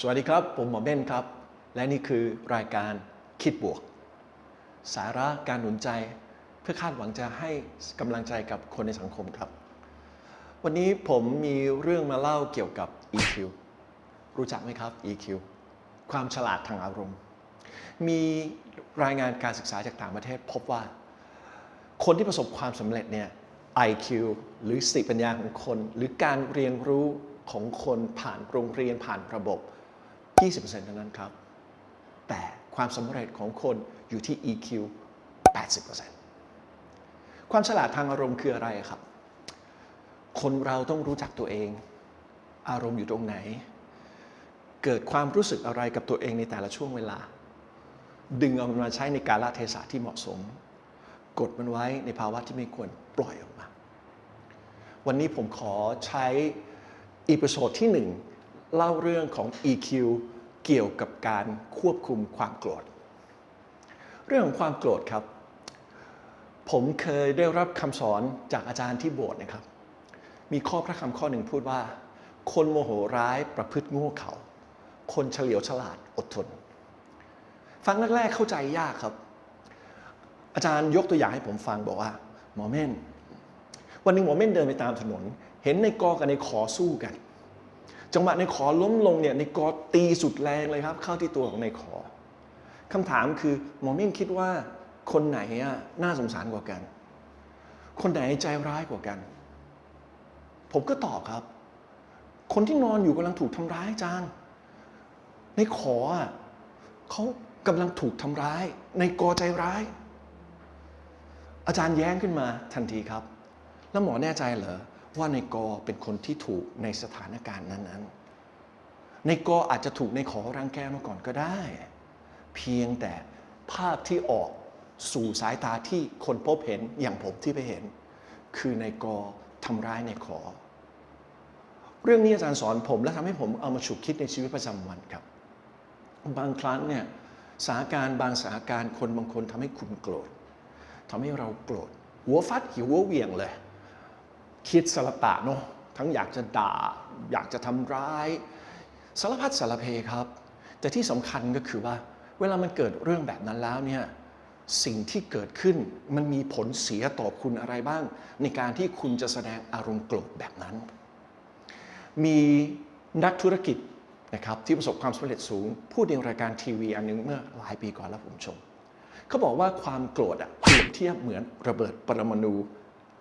สวัสดีครับ ผมหมอเบ้นครับ และนี่คือรายการคิดบวก สาระการหนุนใจเพื่อคาดหวังจะให้กำลังใจกับคนในสังคมครับ วันนี้ผมมีเรื่องมาเล่าเกี่ยวกับ EQ รู้จักไหมครับ EQ ความฉลาดทางอารมณ์ มีรายงานการศึกษาจากต่างประเทศพบว่า คนที่ประสบความสำเร็จเนี่ย IQ หรือสติปัญญาของคน หรือการเรียนรู้ของคนผ่านโรงเรียนผ่านระบบ 20%เท่านั้นครับ แต่ความสำเร็จของคนอยู่ที่ EQ 80%ความฉลาดทางอารมณ์คืออะไรครับ คนเราต้องรู้จักตัวเอง อารมณ์อยู่ตรงไหน เกิดความรู้สึกอะไรกับตัวเองในแต่ละช่วงเวลา ดึงเอามันมาใช้ในการละเทศะที่เหมาะสม กดมันไว้ในภาวะที่ไม่ควรปล่อยออกมา วันนี้ผมขอใช้อีพิโซดที่หนึ่ง เล่าเรื่องของ EQ เกี่ยวกับการควบคุมความโกรธ เรื่องของความโกรธครับ ผมเคยได้รับคำสอนจากอาจารย์ที่โบสถ์นะครับ มีข้อพระคำข้อหนึ่งพูดว่า คนโมโหร้ายประพฤติโง่เขาคนเฉลียวฉลาดอดทน ฟังแรก ๆ เข้าใจยากครับ อาจารย์ยกตัวอย่างให้ผมฟังบอกว่า หมอเม่น วันหนึ่งหมอเม่นเดินไปตามถนน เห็นในกอกับในขอสู้กัน จังหวะในขอล้มลงเนี่ยในกอตีสุดแรงเลยครับ เข้าที่ตัวของในขอคำถามคือหมอเม่นคิดว่าคนไหนอะน่าสงสารกว่ากัน คนไหนใจร้ายกว่ากัน ผมก็ตอบครับ คนที่นอนอยู่กำลังถูกทำร้ายอาจารย์ในขออะเขากำลังถูกทำร้าย ในกอใจร้าย อาจารย์แย้งขึ้นมาทันทีครับ แล้วหมอแน่ใจเหรอ ว่าในกอเป็นคนที่ถูกในสถานการณ์นั้นๆ ในกออาจจะถูกในขอรังแกมาก่อนก็ได้ เพียงแต่ภาพที่ออกสู่สายตาที่คนพบเห็นอย่างผมที่ไปเห็น คือในกอทำร้ายในขอ เรื่องนี้อาจารย์สอนผมและทำให้ผมเอามาฉุกคิดในชีวิตประจำวันครับ บางครั้งเนี่ยสาการบางสาการคนบางคนทำให้คุณโกรธทำให้เราโกรธ หัวฟัดหิวหัวเวียงเลย คิดสารตะเนาะทั้งอยากจะด่า อยากจะทำร้าย สารพัดสารเพครับ แต่ที่สำคัญก็คือว่า เวลามันเกิดเรื่องแบบนั้นแล้วเนี่ยสิ่งที่เกิดขึ้นมันมีผลเสียต่อคุณอะไรบ้าง ในการที่คุณจะแสดงอารมณ์โกรธแบบนั้น มีนักธุรกิจนะครับที่ประสบความสำเร็จสูง พูดในรายการทีวีอันนึงเมื่อหลายปีก่อนแล้วผมชม เขาบอกว่าความโกรธอะเปรียบเทียบเหมือนระเบิดปรมาณู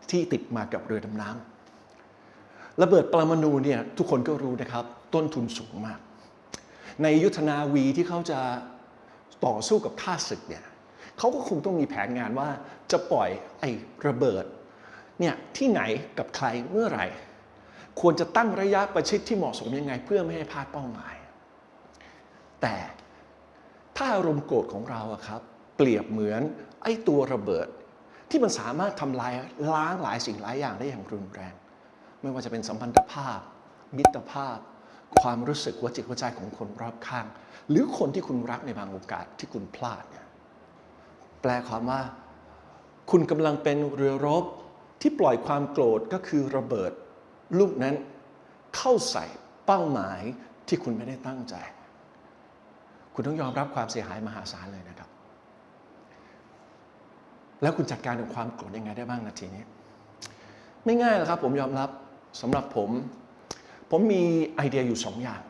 ที่ติดมากับเรือดำน้ำระเบิดปรมาณูเนี่ยทุกคนก็รู้นะครับ ต้นทุนสูงมาก ในยุทธนาวีที่เขาจะต่อสู้กับข้าศึกเนี่ยเขาก็คงต้องมีแผนงานว่าจะปล่อยไอ้ระเบิดเนี่ยที่ไหนกับใครเมื่อไหร่ ควรจะตั้งระยะประชิดที่เหมาะสมยังไง เพื่อไม่ให้พลาดเป้าหมาย แต่ถ้าอารมณ์โกรธของเราอะครับ เปรียบเหมือนไอ้ตัวระเบิด ที่มันสามารถทำลายล้างหลายสิ่งหลายอย่างได้อย่างรุนแรง ไม่ว่าจะเป็นสัมพันธภาพ มิตรภาพ ความรู้สึกหัวจิตหัวใจของคนรอบข้าง หรือคนที่คุณรักในบางโอกาสที่คุณพลาดเนี่ยแปลความว่า คุณกำลังเป็นเรือรบที่ปล่อยความโกรธก็คือระเบิด ลูกนั้นเข้าใส่เป้าหมายที่คุณไม่ได้ตั้งใจ คุณต้องยอมรับความเสียหายมหาศาลเลยนะครับ แล้วคุณจัดการกับความโกรธยังไงได้บ้างนาทีนี้ ไม่ง่ายหรอกครับ ผมยอมรับสำหรับผม ผมมีไอเดียอยู่สองอย่าง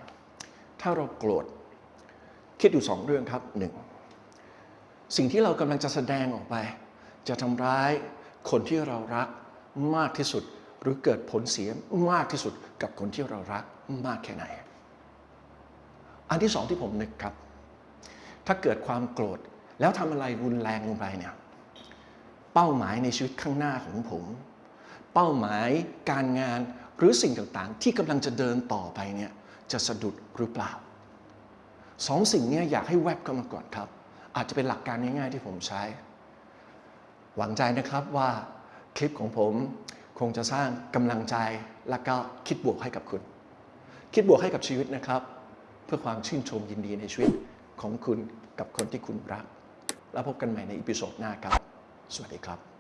ถ้าเราโกรธคิดอยู่สองเรื่องครับหนึ่งสิ่งที่เรากำลังจะแสดงออกไป จะทำร้ายคนที่เรารักมากที่สุด หรือเกิดผลเสียมากที่สุดกับคนที่เรารักมากแค่ไหน อันที่สองที่ผมนึกครับ ถ้าเกิดความโกรธแล้วทำอะไรรุนแรงลงไปเนี่ย เป้าหมายในชีวิตข้างหน้าของผม เป้าหมายการงานหรือสิ่งต่างๆ ที่กำลังจะเดินต่อไปเนี่ยจะสะดุดหรือเปล่าสองสิ่งนี้อยากให้แวบเข้ามาก่อนครับ อาจจะเป็นหลักการง่ายๆที่ผมใช้ หวังใจนะครับว่าคลิปของผมคงจะสร้างกำลังใจและก็คิดบวกให้กับคุณ คิดบวกให้กับชีวิตนะครับ เพื่อความชื่นชมยินดีในชีวิตของคุณกับคนที่คุณรัก แล้วพบกันใหม่ในอีพิโซดหน้าครับ สวัสดีครับ